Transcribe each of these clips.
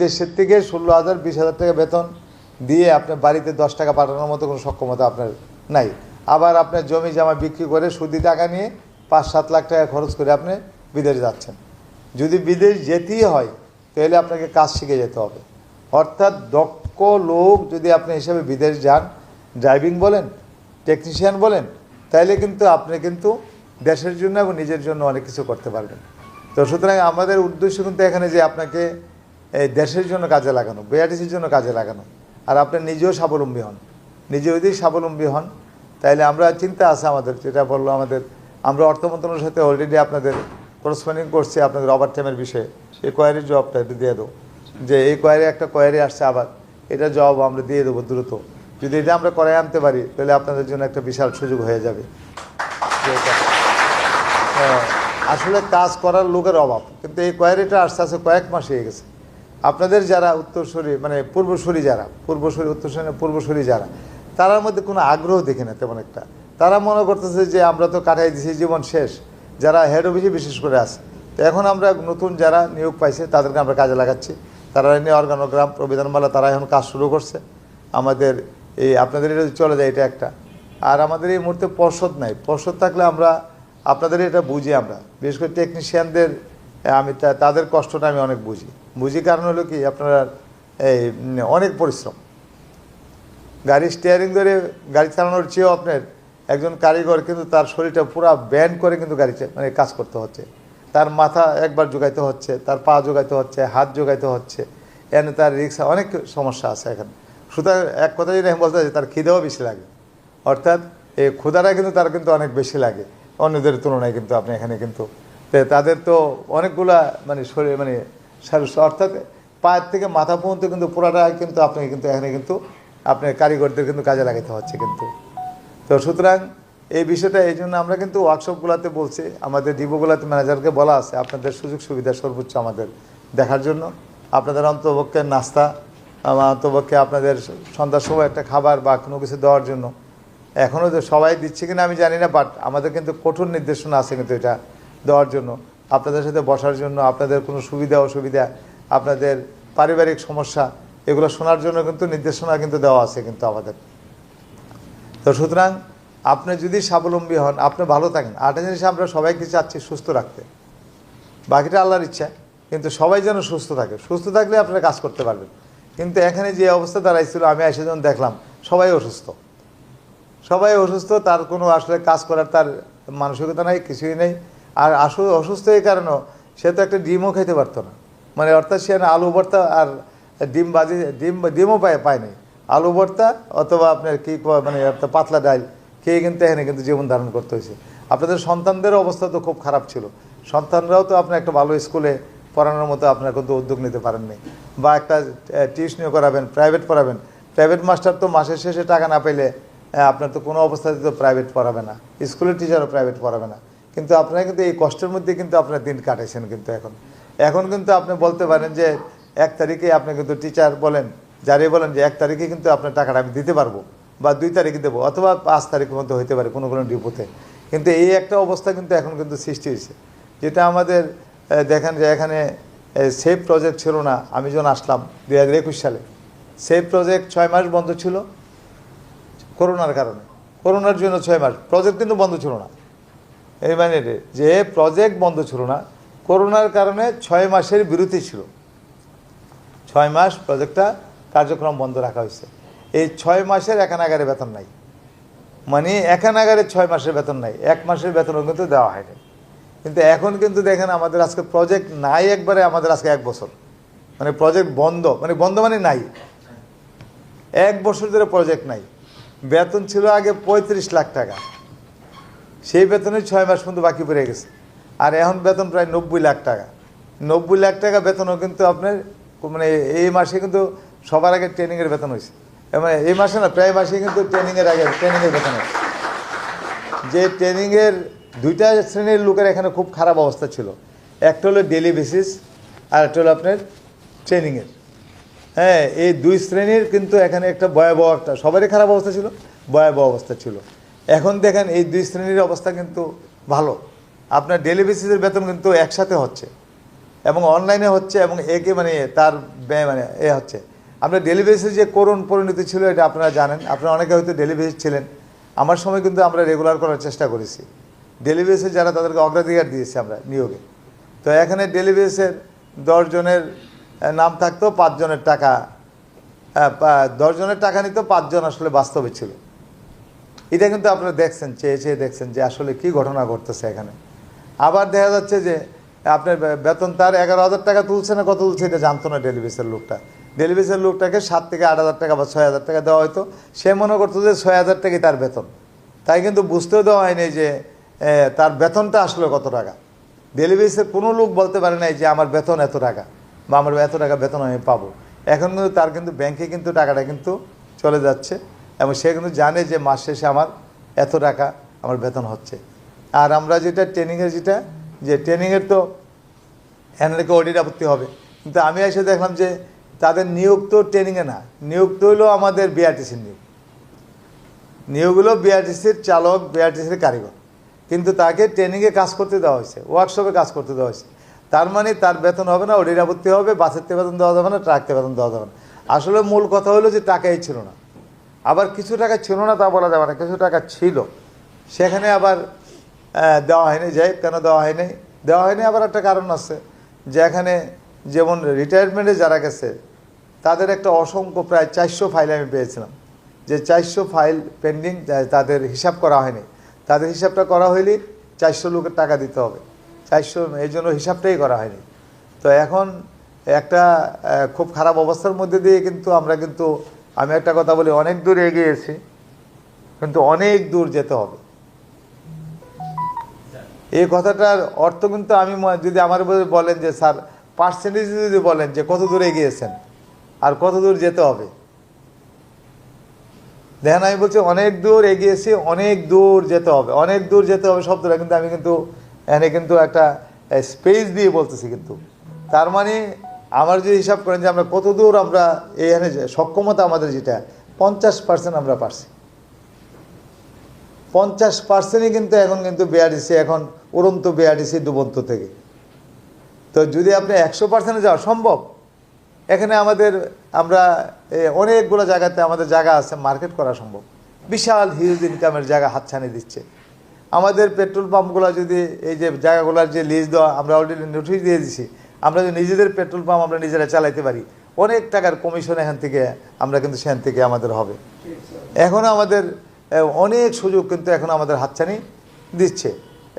দেশের থেকে ষোলো হাজার, বিশ হাজার টাকা বেতন দিয়ে আপনার বাড়িতে দশ টাকা পাঠানোর মতো কোনো সক্ষমতা আপনার নাই। আবার আপনার জমি জামা বিক্রি করে সুদি টাকা নিয়ে পাঁচ সাত লাখ টাকা খরচ করে আপনি বিদেশ যাচ্ছেন। যদি বিদেশ যেতেই হয়, তাহলে আপনাকে কাজ শিখে যেতে হবে। অর্থাৎ দক্ষ লোক যদি আপনি হিসেবে বিদেশ যান, ড্রাইভিং বলেন, টেকনিশিয়ান বলেন তাইলে কিন্তু আপনি কিন্তু দেশের জন্য এবং নিজের জন্য অনেক কিছু করতে পারবেন। তো সুতরাং আমাদের উদ্দেশ্য কিন্তু এখানে যে আপনাকে এই দেশের জন্য কাজে লাগানো বিআরটিসির জন্য কাজে লাগানো। আর আপনি নিজেও স্বাবলম্বী হন। নিজে যদি স্বাবলম্বী হন তাইলে আমরা চিন্তা আছে আমাদের যেটা বলল আমাদের আমরা অর্থ মন্ত্রণালয়ের সাথে অলরেডি আপনাদের করসপন্ডিং করছি আপনাদের ওভার টাইমের বিষয়ে। সেই কোয়ারির জবাবটা একটু দিয়ে দেবো যে এই কোয়ারি একটা কোয়ারি আসছে আবার এটা জবাব আমরা দিয়ে দেবো দ্রুত। যদি এটা আমরা করাই আনতে পারি তাহলে আপনাদের জন্য একটা বিশাল সুযোগ হয়ে যাবে। হ্যাঁ, আসলে কাজ করার লোকের অভাব কিন্তু এই কোয়ারিটা আস্তে আস্তে কয়েক মাস হয়ে গেছে। আপনাদের যারা উত্তরসূরি মানে পূর্বসূরি যারা, পূর্বসূরি উত্তরসূরি, পূর্বসূরি যারা, তারার মধ্যে কোনো আগ্রহ দেখে না তেমন একটা। তারা মনে করতেছে যে, আমরা তো কাটাই দিছি, জীবন শেষ। যারা হেড অফিসে বিশেষ করে আছে। তো এখন আমরা নতুন যারা নিয়োগ পাইছে, তাদেরকে আমরা কাজে লাগাচ্ছি। তারা এনে অর্গানোগ্রাম প্রবিধানমালা, তারা এখন কাজ শুরু করছে। আমাদের এই, আপনাদের এটা চলে যায়, এটা একটা। আর আমাদের এই মুহূর্তে পর্ষদ নাই। পর্ষদ থাকলে আমরা, আপনাদের এটা বুঝি আমরা। বিশেষ করে টেকনিশিয়ানদের আমি তাদের কষ্টটা আমি অনেক বুঝি। বুঝি কারণ হলো কি, আপনারা এই অনেক পরিশ্রম। গাড়ি স্টিয়ারিং ধরে গাড়ি চালানোর চেয়েও আপনার একজন কারিগর কিন্তু তার শরীরটা পুরো ব্যান্ড করে কিন্তু গাড়ি মানে কাজ করতে হচ্ছে। তার মাথা একবার জোগাইতে হচ্ছে, তার পা জোগাইতে হচ্ছে, হাত জোগাইতে হচ্ছে, এনে তার রিক্সা, অনেক সমস্যা আছে এখানে। সুতরাং এক কথা যদি আমি বলতে চাই, তার খিদেও বেশি লাগে। অর্থাৎ এই ক্ষুধাটা কিন্তু তার কিন্তু অনেক বেশি লাগে। অন্যদের তুলনায় কিন্তু আপনি এখানে কিন্তু তাদের তো অনেকগুলা মানে শরীর মানে অর্থাৎ পায়ের থেকে মাথা পর্যন্ত কিন্তু পুরাটা কিন্তু আপনাকে কিন্তু এখানে কিন্তু আপনার কারিগরদের কিন্তু কাজে লাগাতে হচ্ছে কিন্তু। তো সুতরাং এই বিষয়টা, এই জন্য আমরা কিন্তু ওয়ার্কশপগুলোতে বলছি, আমাদের ডিপোগুলোতে ম্যানেজারকে বলা আছে, আপনাদের সুযোগ সুবিধা সর্বোচ্চ আমাদের দেখার জন্য। আপনাদের অন্তপক্ষে নাস্তা অন্তপক্ষে আপনাদের সন্ধ্যার সময় একটা খাবার বা কোনো কিছু দেওয়ার জন্য। এখনও যে সবাই দিচ্ছে কিনা আমি জানি না বাট আমাদের কিন্তু কঠোর নির্দেশনা আছে কিন্তু এটা। দেওয়ার জন্য, আপনাদের সাথে বসার জন্য, আপনাদের কোনো সুবিধা, অসুবিধা, আপনাদের পারিবারিক সমস্যা, এগুলো শোনার জন্য কিন্তু নির্দেশনা কিন্তু দেওয়া আছে কিন্তু আমাদের। তো সুতরাং আপনি যদি স্বাবলম্বী হন, আপনি ভালো থাকেন। আরেকটা জিনিস আমরা সবাইকে চাচ্ছি, সুস্থ রাখতে। বাকিটা আল্লাহর ইচ্ছা, কিন্তু সবাই যেন সুস্থ থাকে। সুস্থ থাকলে আপনারা কাজ করতে পারবেন। কিন্তু এখানে যে অবস্থা দাঁড়াইছিল, আমি এসে যখন দেখলাম, সবাই অসুস্থ। সবাই অসুস্থ, তার কোনো আসলে কাজ করার তার মানসিকতা নাই, কিছুই নেই। আর আসলে অসুস্থ এই কারণেও সে তো একটা ডিমও খেতে পারতো না। মানে অর্থাৎ সে আলু ভর্তা আর ডিম বাজি, ডিম, ডিমও পায় পায়নি আলু ভর্তা অথবা আপনার কী মানে একটা পাতলা ডাল খেয়ে কিন্তু এখানে কিন্তু জীবন ধারণ করতে হয়েছে। আপনাদের সন্তানদের অবস্থা তো খুব খারাপ ছিল। সন্তানরাও তো আপনি একটা ভালো স্কুলে পড়ানোর মতো আপনার কিন্তু উদ্যোগ নিতে পারেননি। বা একটা টিউশনিও করাবেন, প্রাইভেট পড়াবেন। প্রাইভেট মাস্টার তো মাসের শেষে টাকা না পেলে আপনার তো কোনো অবস্থাতে তো প্রাইভেট পড়াবে না। স্কুলের টিচারও প্রাইভেট পড়াবে না। কিন্তু আপনারা কিন্তু এই কষ্টের মধ্যে কিন্তু আপনার দিন কাটাইছেন কিন্তু এখন। এখন কিন্তু আপনি বলতে পারেন যে এক তারিখে আপনি কিন্তু টিচার বলেন যারে বলেন যে এক তারিখে কিন্তু আপনার টাকাটা আমি দিতে পারব বা দুই তারিখে দেবো অথবা পাঁচ তারিখের মধ্যে হইতে পারে কোনো কোনো ডিপোতে কিন্তু এই একটা অবস্থা কিন্তু এখন কিন্তু সৃষ্টি হয়েছে। যেটা আমাদের দেখেন যে এখানে সেফ প্রজেক্ট ছিল না, আমি যখন আসলাম দুই হাজার একুশ সালে সেফ প্রজেক্ট ছয় মাস বন্ধ ছিল। করোনার কারণে। করোনার জন্য ছয় মাস। প্রজেক্ট কিন্তু বন্ধ ছিল না। এই মানে যে প্রজেক্ট বন্ধ ছিল না, করোনার কারণে ছয় মাসের বিরতি ছিল। ছয় মাস প্রজেক্টটা কার্যক্রম বন্ধ রাখা হয়েছে। এই ছয় মাসের একানাগারে বেতন নাই। মানে একানাগারে ছয় মাসের বেতন নাই। এক মাসের বেতনও কিন্তু দেওয়া হয়নি। কিন্তু এখন কিন্তু দেখেন আমাদের আজকে প্রজেক্ট নাই একবারে, আমাদের আজকে এক বছর। মানে প্রজেক্ট বন্ধ মানে বন্ধ মানে নাই। এক বছর ধরে প্রজেক্ট নাই। বেতন ছিল আগে পঁয়ত্রিশ লাখ টাকা। সেই বেতনে ছয় মাস পর্যন্ত বাকি পড়ে গেছে। আর এখন বেতন প্রায় নব্বই লাখ টাকা। নব্বই লাখ টাকা বেতনও কিন্তু আপনার মানে এই মাসে কিন্তু সবার আগে ট্রেনিংয়ের বেতন হয়েছে। এ মানে এই মাসে না, প্রায় মাসে কিন্তু ট্রেনিংয়ের আগে ট্রেনিংয়ের বেতন হয়েছে। যে ট্রেনিংয়ের দুইটা শ্রেণির লোকের এখানে খুব খারাপ অবস্থা ছিল। একটা হলো ডেলি বেসিস, আর একটা হলো আপনার ট্রেনিংয়ের। হ্যাঁ এই দুই শ্রেণির কিন্তু এখানে একটা ভয়াবহ একটা, সবারই খারাপ অবস্থা ছিল, ভয়াবহ অবস্থা ছিল। এখন দেখেন এই দুই শ্রেণির অবস্থা কিন্তু ভালো। আপনার ডেলি বেসিসের বেতন কিন্তু একসাথে হচ্ছে এবং অনলাইনে হচ্ছে এবং একে মানে তার ব্যয় মানে এ হচ্ছে। আপনার ডেলিভারিসের যে করুণ পরিণতি ছিল এটা আপনারা জানেন। আপনারা অনেকে হয়তো ডেলিভারি ছিলেন। আমার সময় কিন্তু আমরা রেগুলার করার চেষ্টা করেছি। ডেলিভারিসে যারা তাদেরকে অগ্রাধিকার দিয়েছি আমরা নিয়োগে। তো এখানে ডেলি ডেলিভারিসের দশজনের নাম থাকতো পাঁচজনের টাকা হ্যাঁ, দশজনের টাকা নিত পাঁচজন আসলে বাস্তবে ছিল। এটা কিন্তু আপনারা দেখছেন, চেয়ে চেয়ে দেখছেন যে আসলে কি ঘটনা ঘটতেছে এখানে। আবার দেখা যাচ্ছে যে আপনার বেতন তার এগারো হাজার টাকা তুলছে না কত তুলছে এটা জানতো না ডেলিভারিসের লোকটা। ডেলিভারিসের লোকটাকে সাত থেকে আট হাজার টাকা বা ছয় হাজার টাকা দেওয়া হয়তো। সে মনে করতো যে ছয় হাজার টাকাই তার বেতন। তাই কিন্তু বুঝতেও দেওয়া হয়নি যে তার বেতনটা আসলে কত টাকা। ডেলিভারিসের কোনো লোক বলতে পারে নাই যে আমার বেতন এত টাকা বা আমার এত টাকা বেতন আমি পাবো। এখন কিন্তু তার কিন্তু ব্যাংকে কিন্তু টাকাটা কিন্তু চলে যাচ্ছে। এবং সে কিন্তু জানে যে মাস শেষে আমার এত টাকা আমার বেতন হচ্ছে। আর আমরা যেটা ট্রেনিংয়ের যেটা, যে ট্রেনিংয়ের তো এনাদেরকে অডিট আপত্তি হবে। কিন্তু আমি এসে দেখলাম যে তাদের নিয়োগ তো ট্রেনিংয়ে না। নিয়োগ তো হলো আমাদের বিআরটিসির নিয়োগ। নিয়োগ হলো বিআরটিসির চালক বিআরটিসির কারিগর। কিন্তু তাকে ট্রেনিংয়ে কাজ করতে দেওয়া হয়েছে ওয়ার্কশপে কাজ করতে দেওয়া হয়েছে। তার মানে তার বেতন হবে না অডিট আপত্তি হবে, বাসের বেতন দেওয়া যাবে না ট্রাকতে বেতন দেওয়া যাবে না। আসলে মূল কথা হলো যে টাকাই ছিল না। আবার কিছু টাকা ছিল না, তা বলা যাবে না, কিছু টাকা ছিল। সেখানে আবার দেওয়া হয়নি যাই কেন দেওয়া হয়নি? দেওয়া হয়নি আবার একটা কারণ আছে, যে এখানে যেমন রিটায়ারমেন্টে যারা গেছে, তাদের একটা অসংখ্য প্রায় চারশো ফাইল আমি পেয়েছিলাম। যে চারশো ফাইল পেন্ডিং তাদের হিসাব করা হয়নি। তাদের হিসাবটা করা হইলে চারশো লোকের টাকা দিতে হবে। চারশো, এই জন্য হিসাবটাই করা হয়নি। তো এখন একটা খুব খারাপ অবস্থার মধ্যে দিয়ে কিন্তু আমরা কিন্তু আমি একটা কথা বলি, অনেক দূর এগিয়েছি কিন্তু অনেক দূর যেতে হবে। এই কথাটার অর্থ কিন্তু আমি যদি আমার বলেন যে, স্যার পার্সেন্টেজ যদি বলেন যে, কত দূর এগিয়েছেন আর কত দূর যেতে হবে। দেখেন, আমি বলছি অনেক দূর এগিয়েছি অনেক দূর যেতে হবে। অনেক দূর যেতে হবে শব্দটা কিন্তু আমি কিন্তু, এখানে কিন্তু একটা স্পেস দিয়ে বলতেছি কিন্তু। তার মানে আমার যদি হিসাব করেন যে আমরা কত দূর আমরা এখানে যে সক্ষমতা আমাদের যেটা, পঞ্চাশ পার্সেন্ট আমরা পারছি। পঞ্চাশ পার্সেন্টই কিন্তু এখন কিন্তু বেআরডিসি এখন উড়ন্ত বেআরডিসি ডুবন্ত থেকে। তো যদি আপনি একশো পার্সেন্টে যাওয়া সম্ভব, এখানে আমাদের, আমরা অনেকগুলো জায়গাতে আমাদের জায়গা আছে মার্কেট করা সম্ভব। বিশাল হিউজ ইনকামের জায়গা হাতছানি দিচ্ছে। আমাদের পেট্রোল পাম্পগুলো যদি এই যে জায়গাগুলোর যে লিজ দেওয়া, আমরা অলরেডি নোটিশ দিয়ে দিছি। আমরা যদি নিজেদের পেট্রোল পাম্প আমরা নিজেরা চালাইতে পারি, অনেক টাকার কমিশন এখান থেকে আমরা কিন্তু সেখান থেকে আমাদের হবে। এখনও আমাদের অনেক সুযোগ কিন্তু এখন আমাদের হাতছানি দিচ্ছে।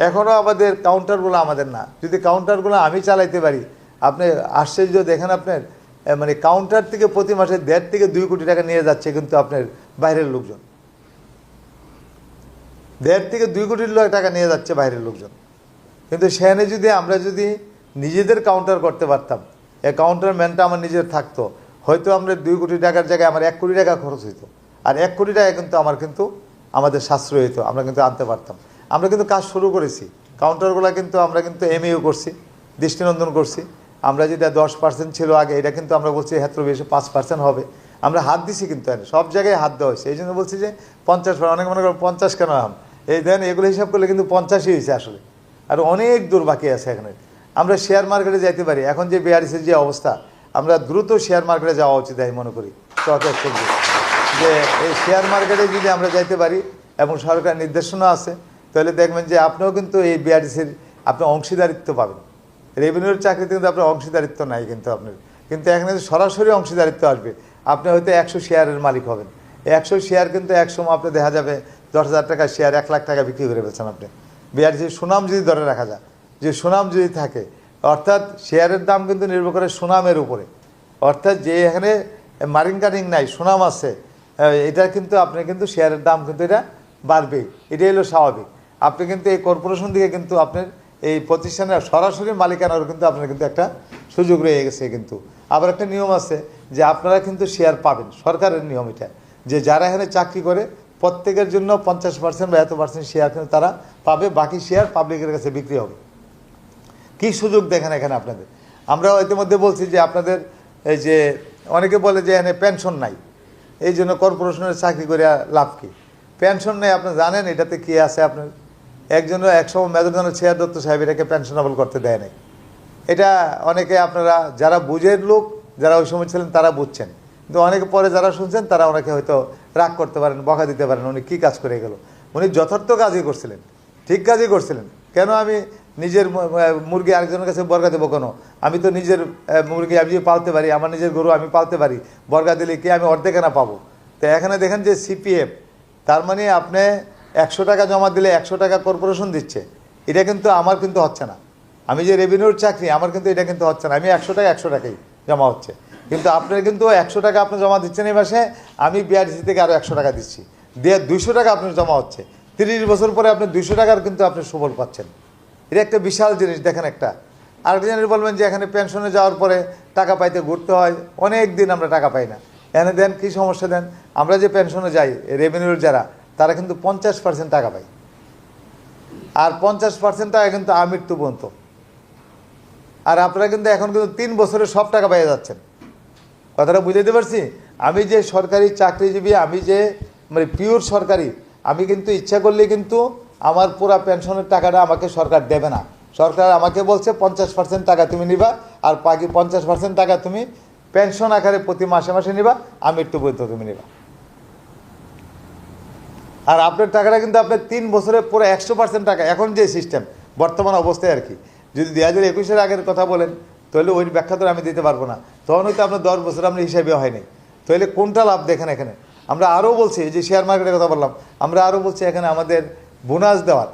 এখনও আমাদের কাউন্টারগুলো আমাদের না। যদি কাউন্টারগুলো আমি চালাইতে পারি, আপনি আশ্চর্য দেখেন আপনার মানে কাউন্টার থেকে প্রতি মাসে দেড় থেকে দুই কোটি টাকা নিয়ে যাচ্ছে কিন্তু আপনার বাইরের লোকজন। দেড় থেকে দুই কোটি টাকা নিয়ে যাচ্ছে বাইরের লোকজন। কিন্তু সেখানে যদি আমরা যদি নিজেদের কাউন্টার করতে পারতাম। এই কাউন্টার ম্যানটা আমার নিজের থাকতো। হয়তো আমরা দুই কোটি টাকার জায়গায় আমার এক কোটি টাকা খরচ হইতো। আর এক কোটি টাকা কিন্তু আমার কিন্তু আমাদের সাশ্রয় হইতো, আমরা কিন্তু আনতে পারতাম। আমরা কিন্তু কাজ শুরু করেছি। কাউন্টারগুলো কিন্তু আমরা কিন্তু এমইউ করছি, দৃষ্টিনন্দন করছি। আমরা যেটা দশ পার্সেন্ট ছিল আগে, এটা কিন্তু আমরা বলছি হেত্র বেশি পাঁচ পার্সেন্ট হবে। আমরা হাত দিছি কিন্তু। সব জায়গায় হাত দেওয়া হয়েছে। এই জন্য বলছি যে পঞ্চাশ অনেক মনে করেন পঞ্চাশ কেন আম? এই দেন এগুলো হিসাব করলে কিন্তু পঞ্চাশই হয়েছে আসলে। আর অনেক দূর বাকি আছে এখানে। আমরা শেয়ার মার্কেটে যাইতে পারি। এখন যে বিআরসির যে অবস্থা, আমরা দ্রুত শেয়ার মার্কেটে যাওয়া উচিত আমি মনে করি। স্টক এক্সচেঞ্জে যে এই শেয়ার মার্কেটে যদি আমরা যাইতে পারি এবং সরকার নির্দেশনা আছে, তাহলে দেখবেন যে আপনিও কিন্তু এই বিআরটিসির আপনি অংশীদারিত্ব পাবেন। রেভিনিউর চাকরিতে কিন্তু আপনার অংশীদারিত্ব নাই কিন্তু আপনার। কিন্তু এখানে সরাসরি অংশীদারিত্ব আসবে, আপনি হয়তো একশো শেয়ারের মালিক হবেন। একশো শেয়ার কিন্তু একসময় আপনি দেখা যাবে দশ হাজার টাকা শেয়ার এক লাখ টাকা বিক্রি করে ফেলছেন আপনি। বিআরটিসির সুনাম যদি ধরে রাখা যায় যে সুনাম যদি থাকে, অর্থাৎ শেয়ারের দাম কিন্তু নির্ভর করে সুনামের উপরে। অর্থাৎ যে এখানে মারিং কারিং নাই, সুনাম আছে এটা কিন্তু আপনি কিন্তু শেয়ারের দাম কিন্তু এটা বাড়বেই এটাই হলো স্বাভাবিক। আপনি কিন্তু এই কর্পোরেশন থেকে কিন্তু আপনার এই প্রতিষ্ঠানের সরাসরি মালিকানার কিন্তু আপনার কিন্তু একটা সুযোগ রয়ে গেছে কিন্তু। আবার একটা নিয়ম আছে যে আপনারা কিন্তু শেয়ার পাবেন, সরকারের নিয়ম এটা। যে যারা এখানে চাকরি করে, প্রত্যেকের জন্য পঞ্চাশ পার্সেন্ট বা এত পার্সেন্ট শেয়ার কিন্তু তারা পাবে, বাকি শেয়ার পাবলিকের কাছে বিক্রি হবে। কি সুযোগ দেখেন এখানে আপনাদের? আমরা ইতিমধ্যে বলছি যে আপনাদের এই যে, অনেকে বলে যে এখানে পেনশন নাই। এই জন্য কর্পোরেশনের চাকরি করে লাভ কি? পেনশন নেই, আপনি জানেন এটাতে কি আছে আপনার? একজন একসময় মেজরজনের ছেয়ার দত্ত সাহেব এটাকে পেনশনেবল করতে দেয় নাই। এটা অনেকে আপনারা, যারা বুঝের লোক, যারা ওই সময় ছিলেন তারা বুঝছেন। কিন্তু অনেকে পরে যারা শুনছেন তারা ওনাকে হয়তো রাগ করতে পারেন, বকা দিতে পারেন, উনি কী কাজ করে গেল? উনি যথার্থ কাজই করছিলেন। ঠিক কাজই করছিলেন। কেন আমি নিজের মুরগি আরেকজনের কাছে বর্গা দেবো কেন? আমি তো নিজের মুরগি আমি পালতে পারি, আমার নিজের গরু আমি পালতে পারি, বর্গা দিলে কি আমি অর্ধেক না পাবো? তো এখানে দেখেন যে সিপিএফ তার মানে আপনি একশো টাকা জমা দিলে একশো টাকা কর্পোরেশন দিচ্ছে। এটা কিন্তু আমার কিন্তু হচ্ছে না। আমি যে রেভিনিউর চাকরি, আমার কিন্তু এটা কিন্তু হচ্ছে না। আমি একশো টাকা, একশো টাকাই জমা হচ্ছে। কিন্তু আপনার কিন্তু একশো টাকা আপনি জমা দিচ্ছেন এই মাসে, আমি বিআরসি থেকে আরও একশো টাকা দিচ্ছি। দিয়ে দুইশো টাকা আপনার জমা হচ্ছে। তিরিশ বছর পরে আপনি দুইশো টাকার কিন্তু আপনি সুফল পাচ্ছেন। এটা একটা বিশাল জিনিস, দেখেন একটা। আরেকটা জিনিস বলবেন যে এখানে পেনশনে যাওয়ার পরে টাকা পাইতে ঘুরতে হয়, অনেক দিন আমরা টাকা পাই না। এনে দেন, কী সমস্যা দেন? আমরা যে পেনশনে যাই রেভিনিউর যারা, তারা কিন্তু পঞ্চাশ পার্সেন্ট টাকা পায়। আর পঞ্চাশ পার্সেন্ট টাকা কিন্তু আমৃত্যু পর্যন্ত। আর আপনারা কিন্তু এখন কিন্তু তিন বছরে সব টাকা পেয়ে যাচ্ছেন। কথাটা বুঝাইতে পারছি? আমি যে সরকারি চাকরিজীবী, আমি যে মানে পিওর সরকারি, আমি কিন্তু ইচ্ছা করলে কিন্তু আমার পুরা পেনশনের টাকাটা আমাকে সরকার দেবে না। সরকার আমাকে বলছে, পঞ্চাশ পার্সেন্ট টাকা তুমি নিবা আর বাকি পঞ্চাশ পার্সেন্ট টাকা তুমি পেনশন আকারে প্রতি মাসে মাসে নিবা, আমি একটু পর্যন্ত তুমি নিবা। আর আপনার টাকাটা কিন্তু আপনার তিন বছরে পুরো একশো পার্সেন্ট টাকা। এখন যে সিস্টেম বর্তমান অবস্থায় আর কি। যদি দুই হাজার একুশের আগের কথা বলেন, তাহলে ওই ব্যাখ্যা তো আমি দিতে পারব না। তখন হয়তো আপনার দশ বছর আপনার হিসাবে হয়নি। তাহলে কোনটা লাভ দেখেন এখানে? আমরা আরও বলছি যে শেয়ার মার্কেটের কথা বললাম, আমরা আরও বলছি এখানে আমাদের বোনাস দেওয়ার।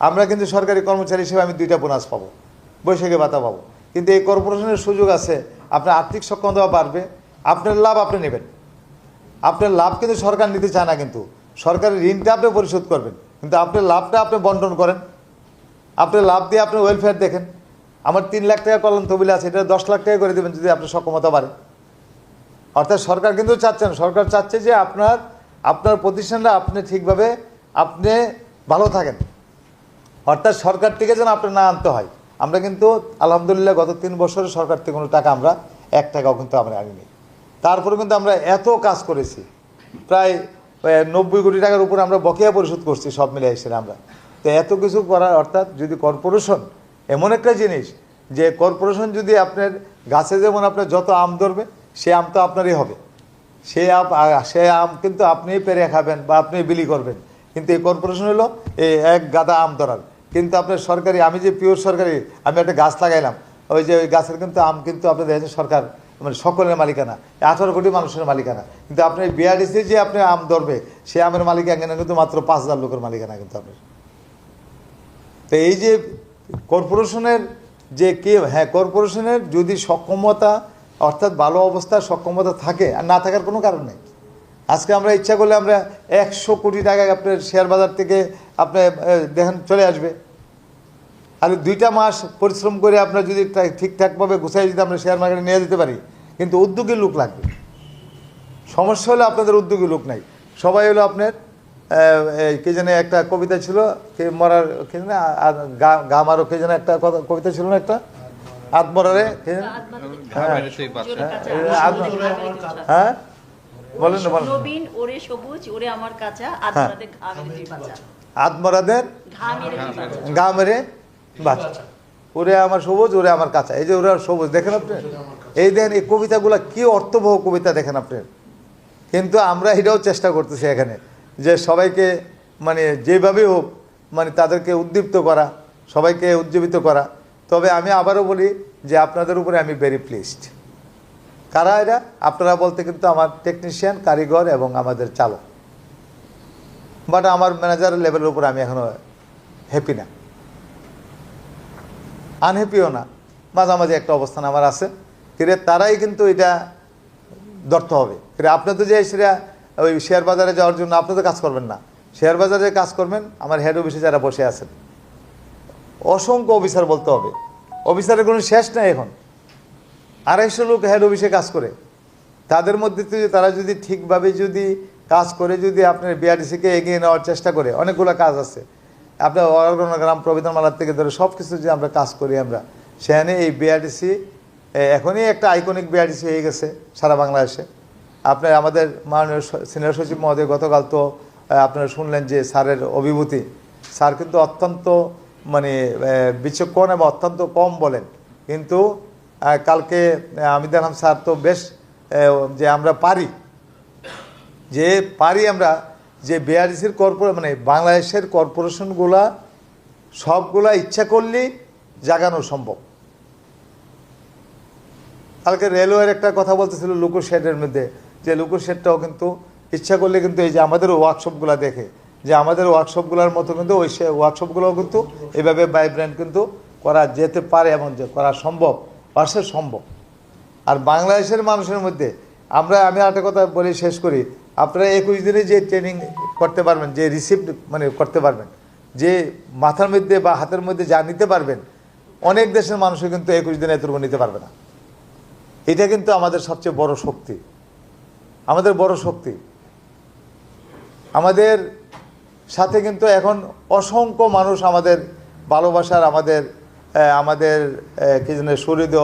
আমরা কিন্তু সরকারি কর্মচারী হিসেবে আমি দুইটা বোনাস পাবো, বৈশাখী ভাতা পাবো। কিন্তু এই কর্পোরেশনের সুযোগ আছে, আপনার আর্থিক সক্ষমতা বাড়বে, আপনার লাভ আপনি নেবেন। আপনার লাভ কিন্তু সরকার নিতে চায় না কিন্তু। সরকারের ঋণটা আপনি পরিশোধ করবেন। কিন্তু আপনার লাভটা আপনি বন্টন করেন। আপনি লাভ দিয়ে আপনি ওয়েলফেয়ার দেখেন। আমার তিন লাখ টাকা কলম তবিলে আছে, এটা দশ লাখ টাকা করে দেবেন যদি আপনার সক্ষমতা বাড়ে। অর্থাৎ সরকার কিন্তু চাচ্ছেন সরকার চাচ্ছে যে আপনার আপনার প্রতিষ্ঠানটা আপনি ঠিকভাবে, আপনি ভালো থাকেন। অর্থাৎ সরকার থেকে যেন আপনার না আনতে হয়। আমরা কিন্তু আলহামদুলিল্লাহ গত তিন বছরে সরকার থেকে কোনো টাকা আমরা, এক টাকাও কিন্তু আমরা আনিনি। তারপরে কিন্তু আমরা এত কাজ করেছি। প্রায় নব্বই কোটি টাকার উপরে আমরা বকেয়া পরিশোধ করছি সব মিলে এসে আমরা। তো এত কিছু করার, অর্থাৎ যদি কর্পোরেশন এমন একটা জিনিস যে কর্পোরেশন যদি আপনার গাছে যেমন আপনার যত আম ধরবে, সে আম তো আপনারই হবে। সে আম সে আম কিন্তু আপনিই পেরে খাবেন বা আপনি বিলি করবেন। কিন্তু এই কর্পোরেশন হলো এই এক গাদা আম ধরার কিন্তু আপনার সরকারি, আমি যে পিওর সরকারি, আমি একটা গাছ লাগাইলাম। ওই যে ওই গাছের কিন্তু আম কিন্তু আপনার দেখেন সরকার মানে সকলের মালিকানা, আঠারো কোটি মানুষের মালিকানা। কিন্তু আপনি বিআরডিসি যে আপনি আম ধরবে, সে আমের মালিকানা কিন্তু মাত্র পাঁচ হাজার লোকের মালিকানা কিন্তু আপনার। তো এই যে কর্পোরেশনের যে কে হ্যাঁ কর্পোরেশনের যদি সক্ষমতা, অর্থাৎ ভালো অবস্থা সক্ষমতা থাকে, আর না থাকার কোনো কারণ নেই। আজকে আমরা ইচ্ছা করলে আমরা একশো কোটি টাকা আপনার শেয়ার বাজার থেকে আপনার দেখেন চলে আসবে। আর দুইটা মাস পরিশ্রম করে আপনার যদি ঠিকঠাকভাবে গুছাই যদি আমরা শেয়ার মার্কেটে নিয়ে যেতে পারি কিন্তু উদ্যোগী লোক লাগবে। সমস্যা হলো আপনাদের উদ্যোগী লোক নাই। সবাই হলো আপনার এই কে জানে একটা কবিতা ছিল কে মরার কে জানে গা- মারো কে জানে একটা কবিতা ছিল না একটা? আত্মরারে কে জানে? হ্যাঁ। হ্যাঁ। বলেন না বলেন নবীন ওরে সবুজ ওরে আমার কাঁচা আর হ্যাঁ। তোমাদের ঘা মেরে দুই বাঁচা আত্মরাদের ঘা মেরে দুই বাঁচা গা মেরে বাচ্চা। ওরে আমার সবুজ ওরে আমার কাঁচা। এই যে ওরে সবুজ দেখেন আপনি? এই দেখেন এই কবিতাগুলো কি অর্থবহ কবিতা দেখেন আপনি? কিন্তু আমরা এটাও চেষ্টা করতেছি এখানে যে সবাইকে মানে যেভাবে হোক মানে তাদেরকে উদ্দীপ্ত করা সবাইকে উজ্জীবিত করা। তবে আমি আবারও বলি যে আপনাদের উপরে আমি ভেরি প্লিজড কারা এরা? আপনারা বলতে কিন্তু আমার টেকনিশিয়ান কারিগর এবং আমাদের চালক। বাট আমার ম্যানেজার লেভেলের উপর আমি এখনও হ্যাপি না। আনহ্যাপিও না। মাঝামাঝি একটা অবস্থান আমার আছে। ফিরে তারাই কিন্তু এটা ধরতে হবে। ফিরে আপনি তো যে সেটা ওই শেয়ার বাজারে যাওয়ার জন্য আপনি তো কাজ করবেন না। শেয়ার বাজারে কাজ করবেন, আমার হেড অফিসে যারা বসে আছেন। অসংখ্য অফিসার বলতে হবে। অফিসারের কোনো শেষ নাই এখন। আড়াইশো লোক হেড অফিসে কাজ করে। তাদের মধ্যে তারা যদি ঠিকভাবে যদি কাজ করে, যদি আপনার বিআরডিসিকে এগিয়ে নেওয়ার চেষ্টা করে, অনেকগুলো কাজ আছে। আপনার অরগ্রাম প্রবিধানমালার থেকে ধরে সব কিছু যে আমরা কাজ করি আমরা, সেখানে এই বিআরডিসি এখনই একটা আইকনিক বিআরডিসি হয়ে গেছে সারা বাংলাদেশে। আপনার আমাদের মাননীয় সিনিয়র সচিব মহোদয় গতকাল তো আপনারা শুনলেন যে স্যারের অভিভূতি। স্যার কিন্তু অত্যন্ত মানে বিচক্ষণ এবং অত্যন্ত কম বলেন। কিন্তু কালকে আহ, আমি দেখলাম স্যার তো বেশ যে আমরা পারি। যে পারি আমরা যে বিআরসির কর্পোরে মানে বাংলাদেশের কর্পোরেশনগুলা সবগুলা ইচ্ছা করলেই জাগানো সম্ভব। কালকে রেলওয়ের একটা কথা বলতেছিল লুকো শেডের মধ্যে যে লুকো শেডটাও কিন্তু ইচ্ছা করলে কিন্তু এই যে আমাদের ওয়ার্কশপগুলো দেখে যে আমাদের ওয়ার্কশপগুলোর মতো কিন্তু ওই সে ওয়ার্কশপগুলোও কিন্তু এভাবে ভাইব্রেন্ট কিন্তু করা যেতে পারে এবং যে করা সম্ভব। পারছে সম্ভব। আর বাংলাদেশের মানুষের মধ্যে, আমরা, আমি একটা কথা বলে শেষ করি, আপনারা একুশ দিনে যে ট্রেনিং করতে পারবেন, যে রিসিভ মানে করতে পারবেন, যে মাথার মধ্যে বা হাতের মধ্যে যা নিতে পারবেন, অনেক দেশের মানুষও কিন্তু একুশ দিনে এতটুকু নিতে পারবে না। এটা কিন্তু আমাদের সবচেয়ে বড় শক্তি। আমাদের বড় শক্তি। আমাদের সাথে কিন্তু এখন অসংখ্য মানুষ আমাদের ভালোবাসার, আমাদের আমাদের কি জানে সুহৃদ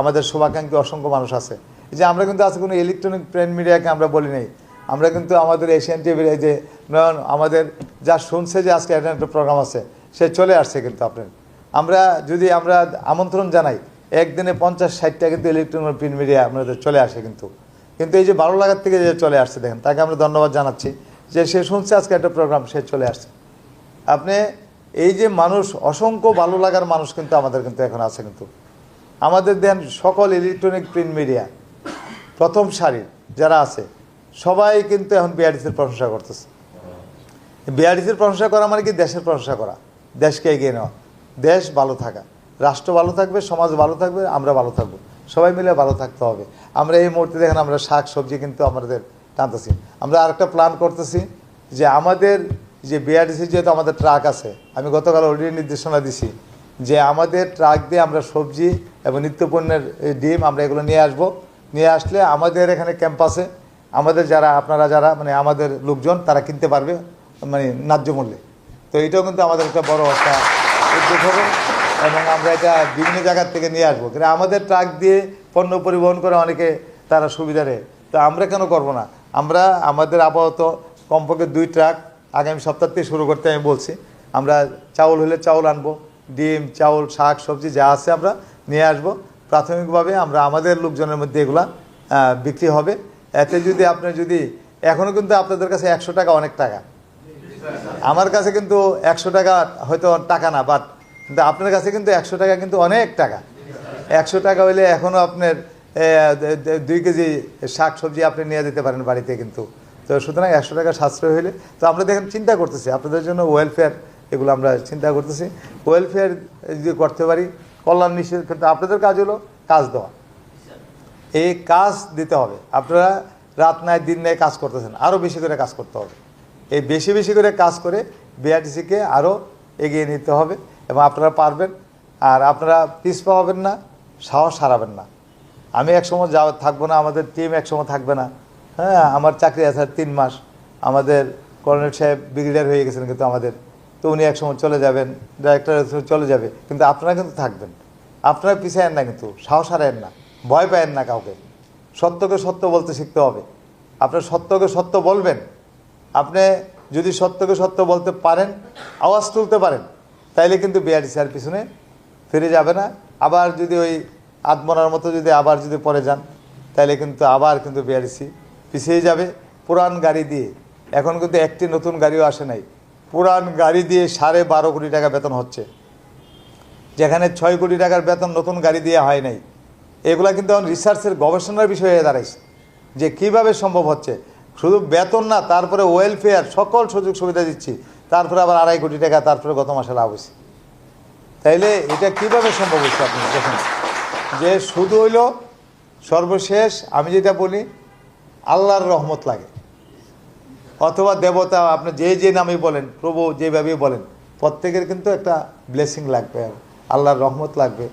আমাদের শুভাকাঙ্ক্ষী অসংখ্য মানুষ আছে। এই যে আমরা কিন্তু আজকে কোনো ইলেকট্রনিক প্রিন্ট মিডিয়াকে আমরা বলি নাই। আমরা কিন্তু আমাদের এশিয়ান টিভির এই যে নয়ন, আমাদের যা শুনছে যে আজকে একটা একটা প্রোগ্রাম আছে, সে চলে আসছে কিন্তু আপনার। আমরা যদি আমরা আমন্ত্রণ জানাই, একদিনে পঞ্চাশ ষাটটা কিন্তু ইলেকট্রনিক প্রিন্ট মিডিয়া আমাদের চলে আসে কিন্তু। কিন্তু এই যে ভালো লাগার থেকে যে চলে আসছে, দেখেন, তাকে আমরা ধন্যবাদ জানাচ্ছি যে সে শুনছে আজকে একটা প্রোগ্রাম সে চলে আসছে। আপনি এই যে মানুষ, অসংখ্য ভালো লাগার মানুষ কিন্তু আমাদের কিন্তু এখন আছে কিন্তু। আমাদের দেন সকল ইলেকট্রনিক প্রিন্ট মিডিয়া প্রথম সারির যারা আছে, সবাই কিন্তু এখন বিআরডিসির প্রশংসা করতেছে। বিআরডিসির প্রশংসা করা মানে কি? দেশের প্রশংসা করা। দেশকে এগিয়ে নেওয়া। দেশ ভালো থাকা। রাষ্ট্র ভালো থাকবে, সমাজ ভালো থাকবে, আমরা ভালো থাকব। সবাই মিলে ভালো থাকতে হবে। আমরা এই মুহূর্তে দেখেন আমরা শাক সবজি কিন্তু আমাদের টানতেছি। আমরা আরেকটা প্ল্যান করতেছি যে আমাদের যে বিআরডিসি যেহেতু আমাদের ট্রাক আছে, আমি গতকাল অলরেডি নির্দেশনা দিছি যে আমাদের ট্রাক দিয়ে আমরা সবজি এবং নিত্যপণ্যের ডিম আমরা এগুলো নিয়ে আসব। নিয়ে আসলে আমাদের এখানে ক্যাম্পাসে আমাদের যারা, আপনারা যারা মানে আমাদের লোকজন, তারা কিনতে পারবে মানে ন্যায্য মূল্যে। তো এটাও কিন্তু আমাদের একটা বড় একটা উদ্যোগ হবে এবং আমরা এটা বিভিন্ন জায়গার থেকে নিয়ে আসব। কিন্তু আমাদের ট্রাক দিয়ে পণ্য পরিবহন করে অনেকে তারা সুবিধা নেয়। তো আমরা কেন করব না? আমরা, আমাদের আপাতত কমপক্ষে দুই ট্রাক আগামী সপ্তাহ থেকে শুরু করতে আমি বলছি, আমরা চাউল হলে চাউল আনব, ডিম, চাউল, শাক, সবজি যা আছে আমরা নিয়ে আসব। প্রাথমিকভাবে আমরা আমাদের লোকজনের মধ্যে এগুলা বিক্রি হবে। এতে যদি আপনি যদি এখনও কিন্তু আপনাদের কাছে একশো টাকা অনেক টাকা। আমার কাছে কিন্তু একশো টাকা হয়তো টাকা না বাট কিন্তু আপনার কাছে কিন্তু একশো টাকা কিন্তু অনেক টাকা। একশো টাকা হইলে এখনও আপনার দুই কেজি শাক সবজি আপনি নিয়ে যেতে পারেন বাড়িতে কিন্তু। তো সুতরাং একশো টাকা সাশ্রয় হইলে, তো আমরা দেখেন চিন্তা করতেছি, আপনাদের জন্য ওয়েলফেয়ার এগুলো আমরা চিন্তা করতেছি। ওয়েলফেয়ার যদি করতে পারি, কল্যাণ নিশ্চিত কিন্তু আপনাদের কাজ হলো কাজ দেওয়া। এই কাজ দিতে হবে। আপনারা রাত নাই, দিন নেয় কাজ করতেছেন আরও বেশি করে কাজ করতে হবে। এই বেশি বেশি করে কাজ করে বিআরটিসিকে আরও এগিয়ে নিতে হবে এবং আপনারা পারবেন। আর আপনারা পিছপা হবেন না, সাহস হারাবেন না। আমি একসময় যা থাকব না, আমাদের টিম একসময় থাকবে না। হ্যাঁ আমার চাকরি আছে তিন মাস। আমাদের কর্নেল সাহেব ব্রিগেডিয়ার হয়ে গেছেন কিন্তু আমাদের। তো উনি একসময় চলে যাবেন ডাইরেক্টর চলে যাবে। কিন্তু আপনারা কিন্তু থাকবেন। আপনারা পিছায়েন না কিন্তু, সাহস হারায়েন না। ভয় পায়েন না কাউকে। সত্যকে সত্য বলতে শিখতে হবে। আপনার সত্যকে সত্য বলবেন। আপনি যদি সত্যকে সত্য বলতে পারেন, আওয়াজ তুলতে পারেন, তাইলে কিন্তু বিআরডিসি আর পিছনে ফিরে যাবে না। আবার যদি ওই আত্মনার মতো যদি আবার যদি পরে যান তাহলে কিন্তু আবার কিন্তু বিআরডিসি পিছিয়ে যাবে পুরান গাড়ি দিয়ে। এখন কিন্তু একটি নতুন গাড়িও আসে নাই। পুরান গাড়ি দিয়ে সাড়ে বারো কোটি টাকা বেতন হচ্ছে। যেখানে ছয় কোটি টাকার বেতন নতুন গাড়ি দিয়ে হয় নাই। এগুলা কিন্তু এখন রিসার্চের গবেষণার বিষয় হয়ে দাঁড়াইছে। যে কীভাবে সম্ভব হচ্ছে? শুধু বেতন না, তারপরে ওয়েলফেয়ার সকল সুযোগ সুবিধা দিচ্ছি। তারপরে আবার আড়াই কোটি টাকা, তারপরে গত মাসে লাভ হয়েছে। তাইলে এটা কীভাবে সম্ভব হচ্ছে আপনি দেখুন। যে শুধু হইল সর্বশেষ, আমি যেটা বলি আল্লাহর রহমত লাগে। অথবা দেবতা, আপনি যে যে নামে বলেন, প্রভু যেভাবেই বলেন, প্রত্যেকের কিন্তু একটা ব্লেসিং লাগবে আল্লাহর রহমত লাগবে।